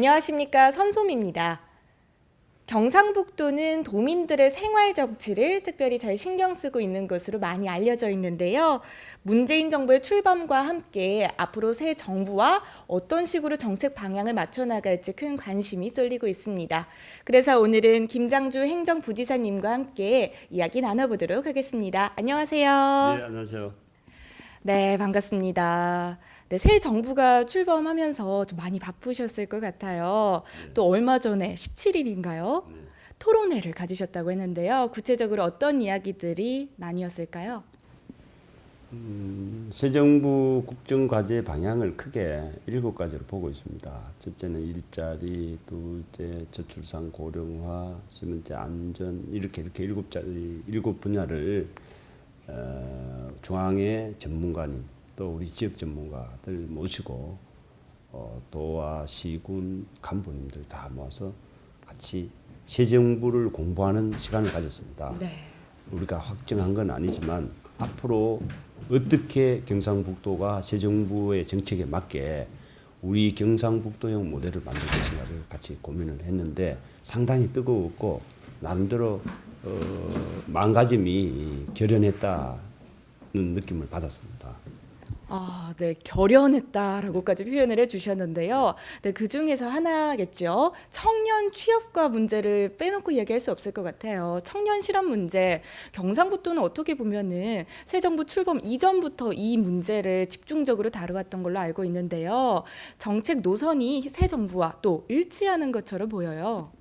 안녕하십니까 선솜입니다. 경상북도는 도민들의 생활 정치를 특별히 잘 신경 쓰고 있는 것으로 많이 알려져 있는데요. 문재인 정부의 출범과 함께 앞으로 새 정부와 어떤 식으로 정책 방향을 맞춰 나갈지 큰 관심이 쏠리고 있습니다. 그래서 오늘은 김장주 행정부지사님과 함께 이야기 나눠보도록 하겠습니다. 안녕하세요. 네, 안녕하세요. 네, 반갑습니다. 네, 새 정부가 출범하면서 좀 많이 바쁘셨을 것 같아요. 또 얼마 전에 17일인가요? 네. 토론회를 가지셨다고 했는데요. 구체적으로 어떤 이야기들이 나뉘었을까요? 음, 새 정부 국정 과제 방향을 크게 일곱 가지로 보고 있습니다. 첫째는 일자리, 둘째 저출산 고령화, 세 번째 안전 이렇게 이렇게 일곱 자리 일곱 분야를 어, 중앙의 전문가님 또 우리 지역 전문가들 모시고 어, 도와 시군 간부님들 다 모아서 같이 새 정부를 공부하는 시간을 가졌습니다. 네. 우리가 확정한 건 아니지만 앞으로 어떻게 경상북도가 새 정부의 정책에 맞게 우리 경상북도형 모델을 만들 것인가를 같이 고민을 했는데 상당히 뜨거웠고 나름대로 어, 마음가짐이 결연했다는 느낌을 받았습니다. 아, 네, 결연했다라고까지 표현을 해주셨는데요. 네, 그 중에서 하나겠죠. 청년 취업과 문제를 빼놓고 이야기할 수 없을 것 같아요. 청년 실업 문제, 경상북도는 어떻게 보면은 새 정부 출범 이전부터 이 문제를 집중적으로 다루었던 걸로 알고 있는데요. 정책 노선이 새 정부와 또 일치하는 것처럼 보여요.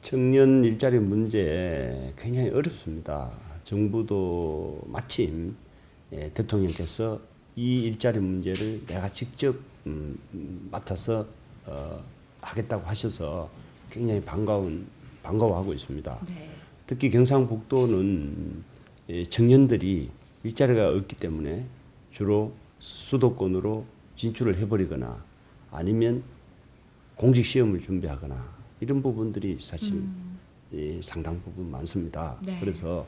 청년 일자리 문제 굉장히 어렵습니다. 정부도 마침 예, 대통령께서 이 일자리 문제를 내가 직접 음, 음, 맡아서 어, 하겠다고 하셔서 굉장히 반가운 반가워하고 있습니다. 네. 특히 경상북도는 예, 청년들이 일자리가 없기 때문에 주로 수도권으로 진출을 해버리거나 아니면 공직 시험을 준비하거나 이런 부분들이 사실 예, 상당 부분 많습니다. 네. 그래서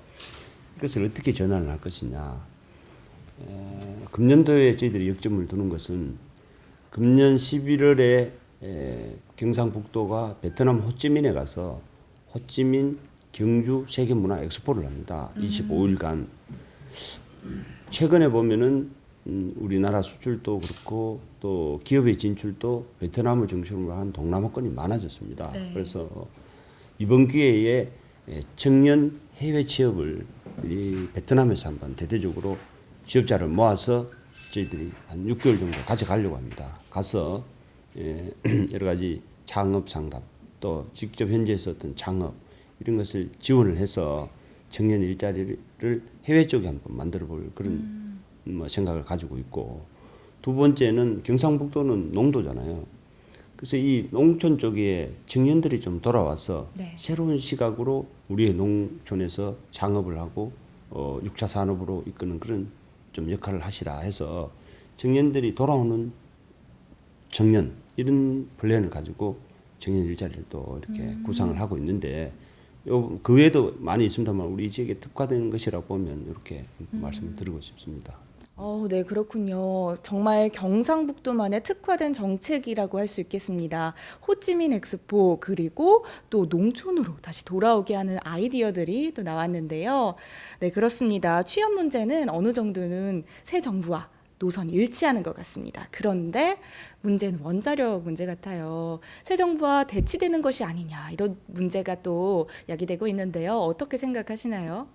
이것을 어떻게 전환을 할 것이냐. 에, 금년도에 저희들이 역점을 두는 것은 금년 11월에 에, 경상북도가 베트남 호찌민에 가서 호찌민 경주 세계문화 엑스포를 합니다. 25일간. 최근에 보면은 음, 우리나라 수출도 그렇고 또 기업의 진출도 베트남을 중심으로 한 동남아권이 많아졌습니다. 네. 그래서 이번 기회에 예, 청년 해외 취업을 이 베트남에서 한번 대대적으로 취업자를 모아서 저희들이 한 6개월 정도 가져가려고 합니다. 가서 예, 여러 가지 창업 상담 또 직접 현지에서 어떤 창업 이런 것을 지원을 해서 청년 일자리를 해외 쪽에 한번 만들어 볼 그런 뭐 생각을 가지고 있고 두 번째는 경상북도는 농도잖아요. 그래서 이 농촌 쪽에 청년들이 좀 돌아와서 네. 새로운 시각으로 우리의 농촌에서 창업을 하고 어, 6차 산업으로 이끄는 그런 좀 역할을 하시라 해서 청년들이 돌아오는 청년 이런 플랜을 가지고 청년 일자리를 또 이렇게 구상을 하고 있는데 요, 그 외에도 많이 있습니다만 우리 지역에 특화된 것이라고 보면 이렇게 말씀을 드리고 싶습니다. 어, 네, 그렇군요. 정말 경상북도만의 특화된 정책이라고 할 수 있겠습니다. 호찌민 엑스포 그리고 또 농촌으로 다시 돌아오게 하는 아이디어들이 또 나왔는데요. 네, 그렇습니다. 취업 문제는 어느 정도는 새 정부와 노선이 일치하는 것 같습니다. 그런데 문제는 원자력 문제 같아요. 새 정부와 대치되는 것이 아니냐 이런 문제가 또 야기되고 있는데요. 어떻게 생각하시나요?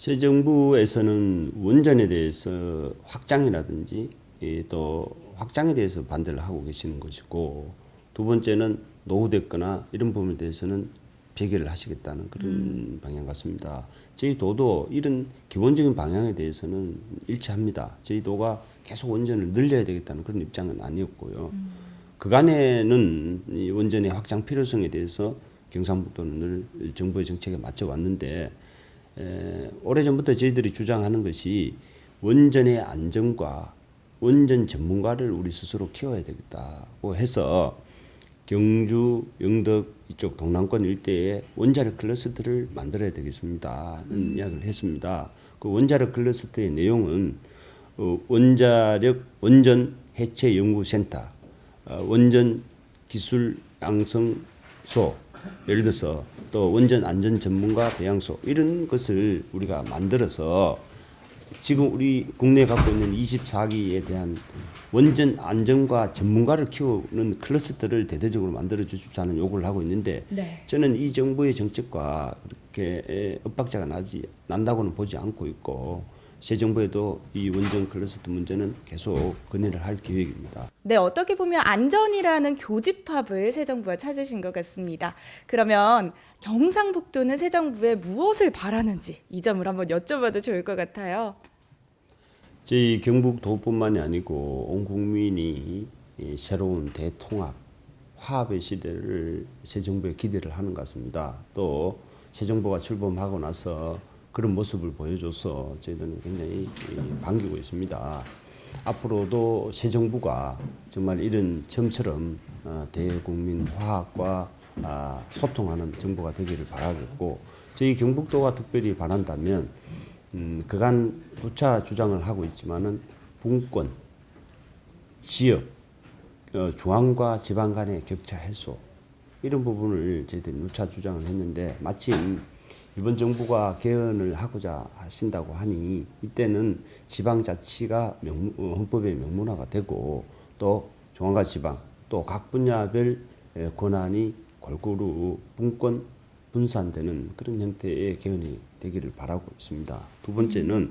새 정부에서는 원전에 대해서 확장이라든지 예, 또 확장에 대해서 반대를 하고 계시는 것이고 두 번째는 노후됐거나 이런 부분에 대해서는 폐기를 하시겠다는 그런 방향 같습니다. 저희 도도 이런 기본적인 방향에 대해서는 일치합니다. 저희 도가 계속 원전을 늘려야 되겠다는 그런 입장은 아니었고요. 그간에는 이 원전의 확장 필요성에 대해서 경상북도는 늘 정부의 정책에 맞춰 왔는데 에, 오래전부터 저희들이 주장하는 것이 원전의 안정과 원전 전문가를 우리 스스로 키워야 되겠다고 해서 경주, 영덕 이쪽 동남권 일대에 원자력 클러스터를 만들어야 되겠습니다 는 이야기를 했습니다. 그 원자력 클러스터의 내용은 어, 원자력 원전 해체 연구센터, 어, 원전 기술 양성소 예를 들어서 또 원전 안전 전문가 배양소 이런 것을 우리가 만들어서 지금 우리 국내에 갖고 있는 24기에 대한 원전 안전과 전문가를 키우는 클러스터를 대대적으로 만들어 주십사는 요구를 하고 있는데 네. 저는 이 정부의 정책과 그렇게 엇박자가 나지 난다고는 보지 않고 있고 새 정부에도 이 원전 클러스터 문제는 계속 건의를 할 계획입니다. 네, 어떻게 보면 안전이라는 교집합을 새 정부가 찾으신 것 같습니다. 그러면 경상북도는 새 정부에 무엇을 바라는지 이 점을 한번 여쭤봐도 좋을 것 같아요. 저희 경북도뿐만이 아니고 온 국민이 이 새로운 대통합, 화합의 시대를 새 정부에 기대를 하는 것 같습니다. 또 새 정부가 출범하고 나서 그런 모습을 보여줘서 저희들은 굉장히 이 반기고 있습니다. 앞으로도 새 정부가 정말 이런 점처럼 어, 대국민 화합과 아, 소통하는 정부가 되기를 바라겠고 저희 경북도가 특별히 바란다면 음, 그간 누차 주장을 하고 있지만은 분권, 지역, 어, 중앙과 지방 간의 격차 해소 이런 부분을 저희들이 누차 주장을 했는데 마침 이번 정부가 개헌을 하고자 하신다고 하니 이때는 지방자치가 명, 어, 헌법의 명문화가 되고 또 중앙과 지방 또 각 분야별 에, 권한이 골고루 분권 분산되는 그런 형태의 개헌이 되기를 바라고 있습니다. 두 번째는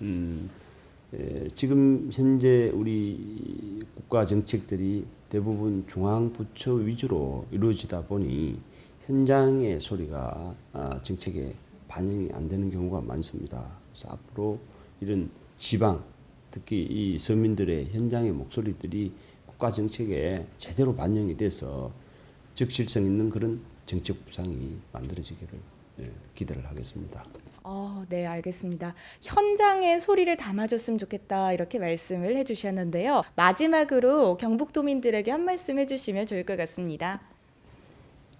음, 에, 지금 현재 우리 국가 정책들이 대부분 중앙 부처 위주로 이루어지다 보니 현장의 소리가 아, 정책에 반영이 안 되는 경우가 많습니다. 그래서 앞으로 이런 지방 특히 이 서민들의 현장의 목소리들이 국가 정책에 제대로 반영이 돼서 적실성 있는 그런 정책 구상이 만들어지기를 예, 기대를 하겠습니다. 어, 네, 알겠습니다. 현장의 소리를 담아줬으면 좋겠다 이렇게 말씀을 해주셨는데요. 마지막으로 경북도민들에게 한 말씀 해주시면 좋을 것 같습니다.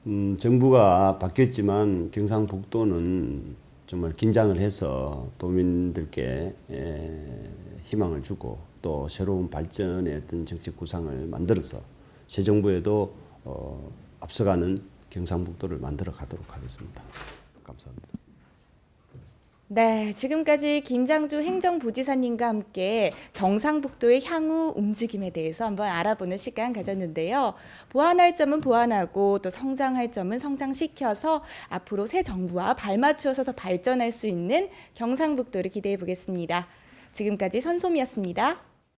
음, 정부가 바뀌었지만 경상북도는 정말 긴장을 해서 도민들께 에, 희망을 주고 또 새로운 발전의 어떤 정책 구상을 만들어서 새 정부에도 어, 앞서가는 경상북도를 만들어 가도록 하겠습니다. 감사합니다. 네, 지금까지 김장주 행정부지사님과 함께 경상북도의 향후 움직임에 대해서 한번 알아보는 시간 가졌는데요. 보완할 점은 보완하고 또 성장할 점은 성장시켜서 앞으로 새 정부와 발맞추어서 더 발전할 수 있는 경상북도를 기대해 보겠습니다. 지금까지 선솜이었습니다.